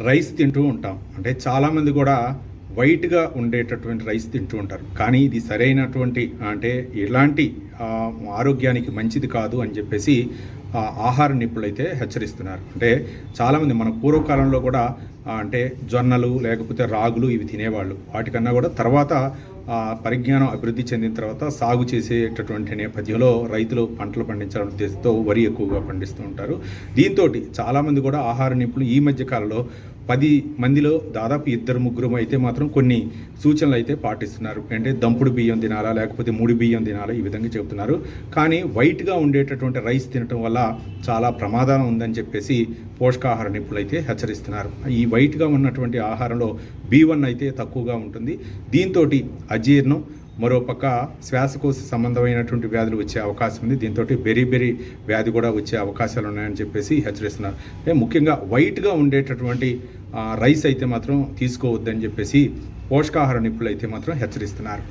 Rice తింటూ ఉంటాం. అంటే చాలామంది కూడా వైట్గా ఉండేటటువంటి రైస్ తింటూ ఉంటారు. కానీ ఇది సరైనటువంటి అంటే ఎలాంటి ఆరోగ్యానికి మంచిది కాదు అని చెప్పేసి ఆహార నిపుణులు అయితే హెచ్చరిస్తున్నారు. అంటే చాలామంది మన పూర్వకాలంలో కూడా అంటే జొన్నలు లేకపోతే రాగులు ఇవి తినేవాళ్ళు. వాటికన్నా కూడా తర్వాత పరిజ్ఞానం అభివృద్ధి చెందిన తర్వాత సాగు చేసేటటువంటి నేపథ్యంలో రైతులు పంటలు పండించాలనే ఉద్దేశంతో వరి ఎక్కువగా పండిస్తూ ఉంటారు. దీంతో చాలామంది కూడా ఆహార నిపుణులు ఈ మధ్య కాలంలో పది మందిలో దాదాపు ఇద్దరు ముగ్గురు అయితే మాత్రం కొన్ని సూచనలు అయితే పాటిస్తున్నారు. అంటే దంపుడు బియ్యం తినాలా లేకపోతే ముడి బియ్యం తినాలా ఈ విధంగా చెబుతున్నారు. కానీ వైట్గా ఉండేటటువంటి రైస్ తినటం వల్ల చాలా ప్రమాదం ఉందని చెప్పేసి పోషకాహార నిపుణులు అయితే హెచ్చరిస్తున్నారు. ఈ వైట్గా ఉన్నటువంటి ఆహారంలో బి వన్ అయితే తక్కువగా ఉంటుంది. దీంతో అజీర్ణం మరోపక్క శ్వాసకోశ సంబంధమైనటువంటి వ్యాధులు వచ్చే అవకాశం ఉంది. దీంతో బెరీ బెరీ వ్యాధి కూడా వచ్చే అవకాశాలు ఉన్నాయని చెప్పేసి హెచ్చరిస్తున్నారు. అంటే ముఖ్యంగా వైట్గా ఉండేటటువంటి రైస్ అయితే మాత్రం తీసుకోవద్దని చెప్పేసి పోషకాహార నిపుణులు అయితే మాత్రం హెచ్చరిస్తున్నారు.